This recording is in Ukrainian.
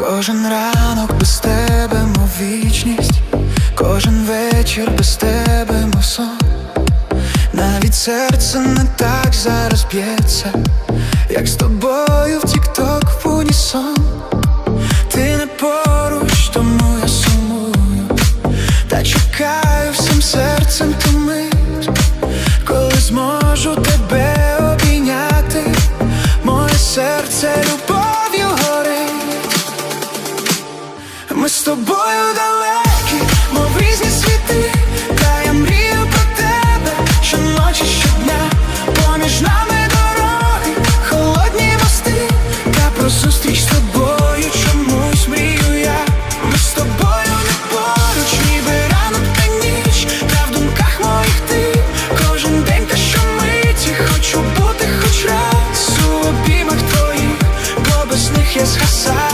Кожен ранок без тебе, мов вічність, кожен вечір без тебе, мов сон. Навіть серце не так зараз б'ється, як з тобою в тік-ток в унісон. Ти не поруч, тому я сумую, та чекаю всім серцем ту мить, коли зможу тебе обійняти, моє серце Ми з тобою далекі, мов різні світи, та я мрію про тебе, що ночі, щодня, поміж нами дороги, холодні мости, та про з тобою чомусь мрію я. З тобою не ніби ранок та ніч, та в думках моїх ти. Кожен день та що миті хочу бути хоч раз твоїх, бо без них я згасаю.